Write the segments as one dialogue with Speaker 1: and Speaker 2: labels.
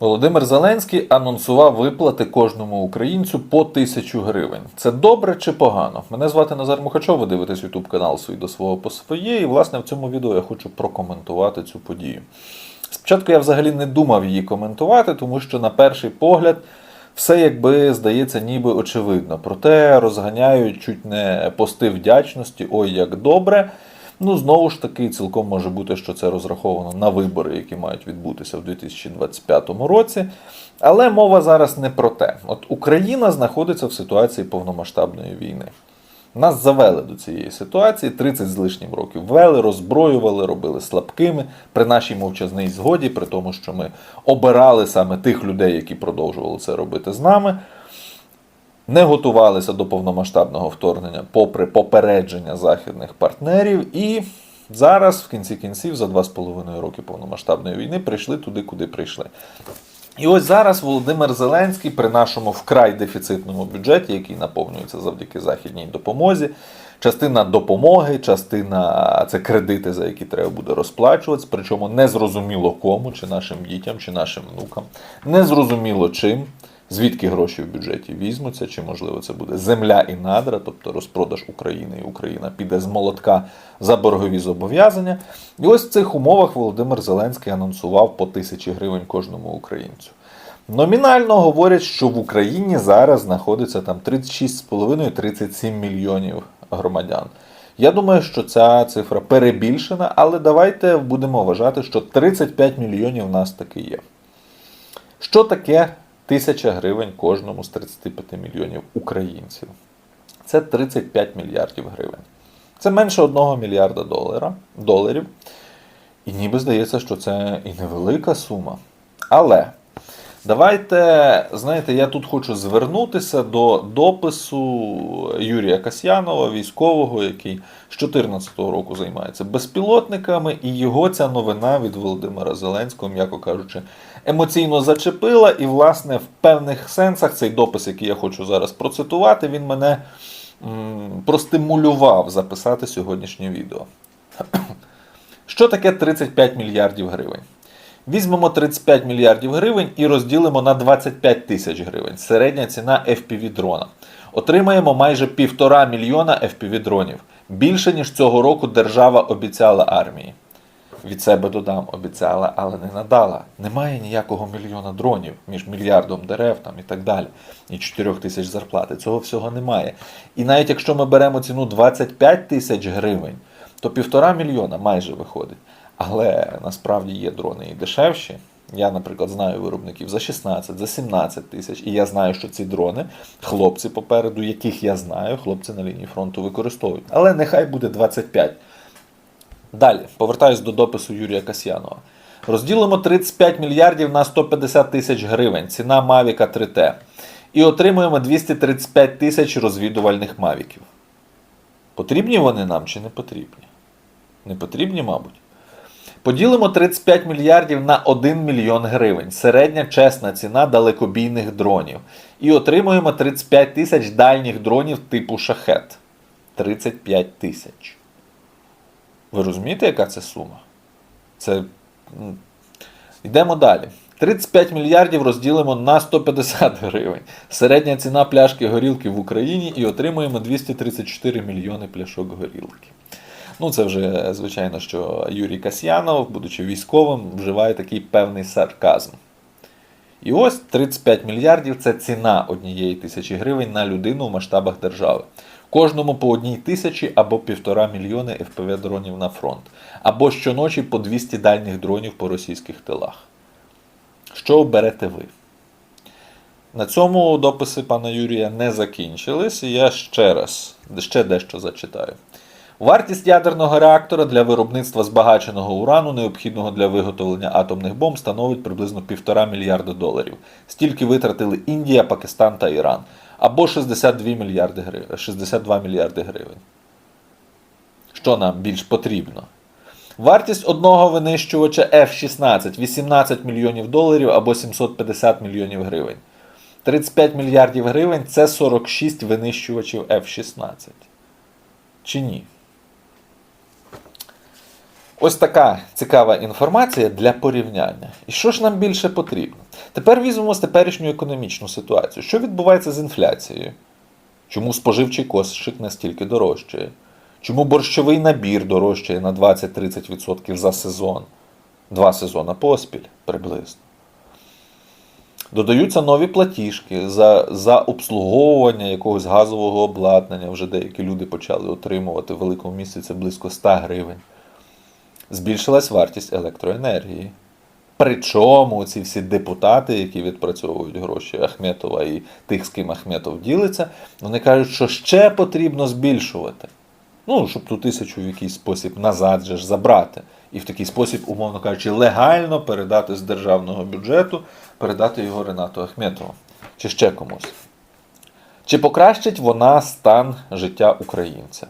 Speaker 1: Володимир Зеленський анонсував виплати кожному українцю по тисячу гривень. Це добре чи погано? Мене звати Назар Мухачов, ви дивитесь YouTube канал «Свій до свого по своє. І власне в цьому відео я хочу прокоментувати цю подію. Спочатку я взагалі не думав її коментувати, тому що на перший погляд все якби здається ніби очевидно. Проте розганяють чуть не пости вдячності, ой, як добре. Ну, знову ж таки, цілком може бути, що це розраховано на вибори, які мають відбутися в 2025 році. Але мова зараз не про те. От Україна знаходиться в ситуації повномасштабної війни. Нас завели до цієї ситуації 30 з лишнім років вели, роззброювали, робили слабкими при нашій мовчазній згоді, при тому, що ми обирали саме тих людей, які продовжували це робити з нами не готувалися до повномасштабного вторгнення, попри попередження західних партнерів, і зараз, в кінці кінців, за два з половиною роки повномасштабної війни, прийшли туди, куди прийшли. І ось зараз Володимир Зеленський при нашому вкрай дефіцитному бюджеті, який наповнюється завдяки західній допомозі. Частина допомоги, частина це кредити, за які треба буде розплачуватися, причому незрозуміло кому, чи нашим дітям, чи нашим внукам, незрозуміло чим, звідки гроші в бюджеті візьмуться, чи можливо це буде земля і надра, тобто розпродаж України, і Україна піде з молотка за боргові зобов'язання. І ось в цих умовах Володимир Зеленський анонсував по тисячі гривень кожному українцю. Номінально говорять, що в Україні зараз знаходиться там 36,5-37 мільйонів громадян. Я думаю, що ця цифра перебільшена, але давайте будемо вважати, що 35 мільйонів в нас таки є. Що таке тисяча гривень кожному з 35 мільйонів українців? Це 35 мільярдів гривень. Це менше 1 мільярда долара, доларів. І ніби здається, що це і невелика сума. Але давайте, знаєте, я тут хочу звернутися до допису Юрія Касьянова, військового, який з 2014 року займається безпілотниками, і його ця новина від Володимира Зеленського, м'яко кажучи, емоційно зачепила. І, власне, в певних сенсах цей допис, який я хочу зараз процитувати, він мене м, простимулював записати сьогоднішнє відео. Що таке 35 мільярдів гривень? Візьмемо 35 мільярдів гривень і розділимо на 25 тисяч гривень. Середня ціна FPV дрона. Отримаємо майже півтора мільйона FPV дронів. Більше, ніж цього року держава обіцяла армії. Від себе додам, обіцяла, але не надала. Немає ніякого мільйона дронів між мільярдом дерев там, і так далі. І 4 тисяч зарплати. Цього всього немає. І навіть якщо ми беремо ціну 25 тисяч гривень, то півтора мільйона майже виходить. Але насправді є дрони і дешевші. Я, наприклад, знаю виробників за 16, за 17 тисяч, і я знаю, що ці дрони, хлопці попереду, яких я знаю, хлопці на лінії фронту використовують. Але нехай буде 25. Далі, повертаюсь до допису Юрія Касьянова. Розділимо 35 мільярдів на 150 тисяч гривень, ціна Мавіка 3T. І отримуємо 235 тисяч розвідувальних мавіків. Потрібні вони нам чи не потрібні? Не потрібні, мабуть. Поділимо 35 мільярдів на 1 мільйон гривень. Середня чесна ціна далекобійних дронів. І отримуємо 35 тисяч дальніх дронів типу шахет. 35 тисяч. Ви розумієте, яка це сума? Це. Йдемо далі. 35 мільярдів розділимо на 150 гривень. Середня ціна пляшки горілки в Україні і отримуємо 234 мільйони пляшок горілки. Ну, це вже, звичайно, що Юрій Касьянов, будучи військовим, вживає такий певний сарказм. І ось 35 мільярдів це ціна однієї тисячі гривень на людину в масштабах держави. Кожному по одній тисячі або півтора мільйони FPV дронів на фронт, або щоночі по 200 дальніх дронів по російських тилах. Що оберете ви? На цьому дописи пана Юрія не закінчились, я ще раз ще дещо зачитаю. Вартість ядерного реактора для виробництва збагаченого урану, необхідного для виготовлення атомних бомб, становить приблизно 1,5 мільярда доларів. Стільки витратили Індія, Пакистан та Іран. Або 62 мільярди гривень. 62 мільярди гривень. Що нам більш потрібно? Вартість одного винищувача F-16 18 мільйонів доларів або 750 мільйонів гривень. 35 мільярдів гривень це 46 винищувачів F-16. Чи ні? Ось така цікава інформація для порівняння. І що ж нам більше потрібно? Тепер візьмемо теперішню економічну ситуацію. Що відбувається з інфляцією? Чому споживчий кошик настільки дорожчає? Чому борщовий набір дорожчає на 20-30% за сезон? Два сезони поспіль приблизно. Додаються нові платіжки за, за обслуговування якогось газового обладнання. Вже деякі люди почали отримувати в великому місці це близько 100 гривень. Збільшилась вартість електроенергії. Причому ці всі депутати, які відпрацьовують гроші Ахметова і тих, з ким Ахметов ділиться, вони кажуть, що ще потрібно збільшувати. Ну, щоб ту тисячу в якийсь спосіб назад же ж забрати. І в такий спосіб, умовно кажучи, легально передати з державного бюджету, передати його Ренату Ахметову чи ще комусь. Чи покращить вона стан життя українця?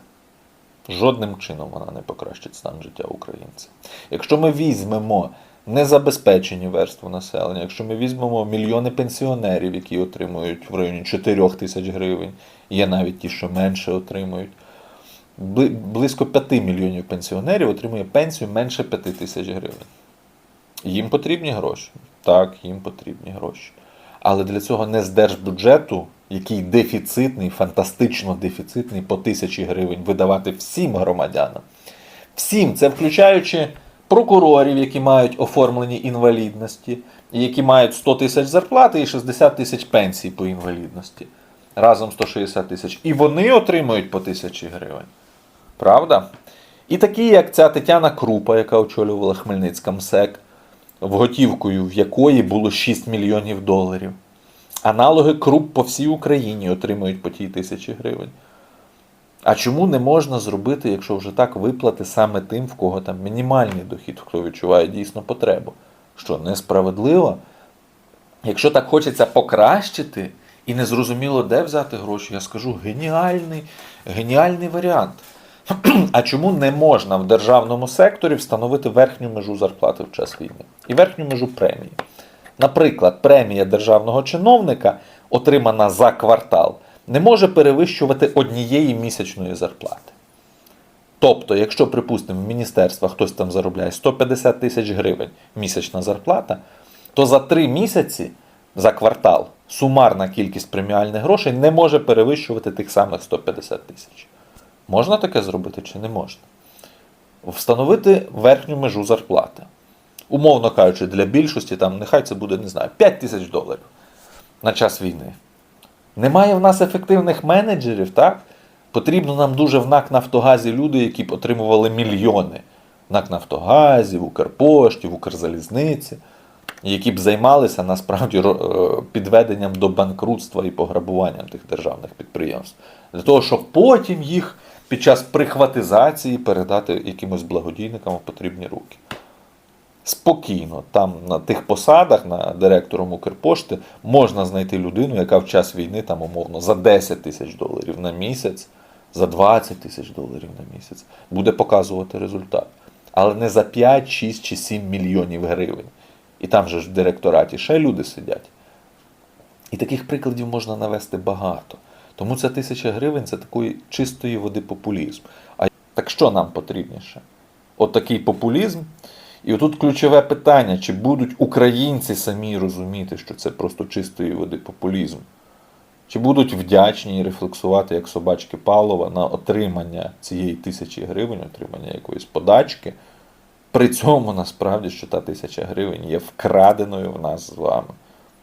Speaker 1: Жодним чином вона не покращить стан життя українця. Якщо ми візьмемо незабезпечені верстви населення, якщо ми візьмемо мільйони пенсіонерів, які отримують в районі 4 тисяч гривень, є навіть ті, що менше отримують. Близько 5 мільйонів пенсіонерів отримує пенсію менше 5 тисяч гривень. Їм потрібні гроші. Так, їм потрібні гроші. Але для цього не з держбюджету, який дефіцитний, фантастично дефіцитний, по тисячі гривень видавати всім громадянам. Всім, це включаючи прокурорів, які мають оформлені інвалідності, які мають 100 тисяч зарплати і 60 тисяч пенсій по інвалідності. Разом 160 тисяч. І вони отримують по тисячі гривень. Правда? І такі, як ця Тетяна Крупа, яка очолювала Хмельницька МСЕК, в готівкою в якої було 6 мільйонів доларів. Аналоги Круп по всій Україні отримують по тій тисячі гривень. А чому не можна зробити, якщо вже так виплати саме тим, в кого там мінімальний дохід, хто відчуває дійсно потребу? Що несправедливо? Якщо так хочеться покращити і не зрозуміло, де взяти гроші, я скажу геніальний, геніальний варіант. А чому не можна в державному секторі встановити верхню межу зарплати в час війни і верхню межу премії? Наприклад, премія державного чиновника, отримана за квартал, не може перевищувати однієї місячної зарплати. Тобто, якщо, припустимо, в міністерствах хтось там заробляє 150 тисяч гривень місячна зарплата, то за три місяці за квартал сумарна кількість преміальних грошей не може перевищувати тих самих 150 тисяч. Можна таке зробити чи не можна? Встановити верхню межу зарплати. Умовно кажучи, для більшості, там, нехай це буде, не знаю, 5 тисяч доларів на час війни. Немає в нас ефективних менеджерів, так? Потрібно нам дуже в НАК Нафтогазі люди, які б отримували мільйони в НАК Нафтогазі, в Укрпошті, в Укрзалізниці, які б займалися насправді е, підведенням до банкрутства і пограбуванням тих державних підприємств. Для того, щоб потім їх під час прихватизації передати якимось благодійникам в потрібні руки. Спокійно, там на тих посадах, на директором Укрпошти, можна знайти людину, яка в час війни там умовно за 10 тисяч доларів на місяць, за 20 тисяч доларів на місяць буде показувати результат. Але не за 5, 6 чи 7 мільйонів гривень. І там же ж в директораті ще люди сидять. І таких прикладів можна навести багато. Тому ця тисяча гривень це такої чистої води популізм. А так що нам потрібніше? От такий популізм. І отут ключове питання: чи будуть українці самі розуміти, що це просто чистої води популізм? Чи будуть вдячні і рефлексувати як собачки Павлова на отримання цієї тисячі гривень, отримання якоїсь подачки? При цьому насправді, що та тисяча гривень є вкраденою в нас з вами.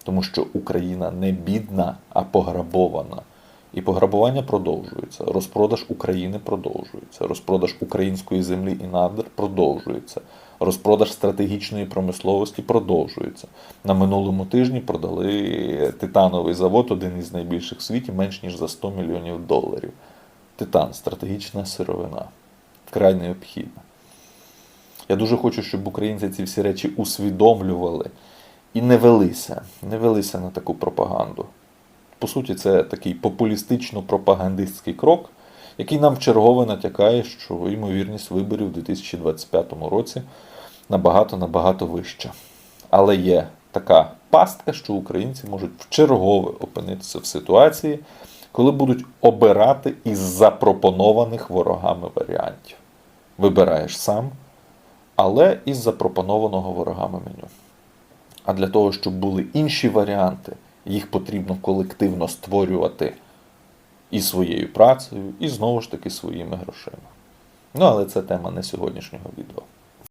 Speaker 1: Тому що Україна не бідна, а пограбована. І пограбування продовжується. Розпродаж України продовжується. Розпродаж української землі і надр продовжується. Розпродаж стратегічної промисловості продовжується. На минулому тижні продали титановий завод, один із найбільших в світі, менш ніж за 100 мільйонів доларів. Титан стратегічна сировина. Вкрай необхідна. Я дуже хочу, щоб українці ці всі речі усвідомлювали і не велися, не велися на таку пропаганду. По суті, це такий популістично-пропагандистський крок, який нам вчергове натякає, що ймовірність виборів у 2025 році набагато-набагато вища. Але є така пастка, що українці можуть вчергове опинитися в ситуації, коли будуть обирати із запропонованих ворогами варіантів. Вибираєш сам, але із запропонованого ворогами меню. А для того, щоб були інші варіанти, їх потрібно колективно створювати і своєю працею, і знову ж таки своїми грошима. Ну, але це тема не сьогоднішнього відео.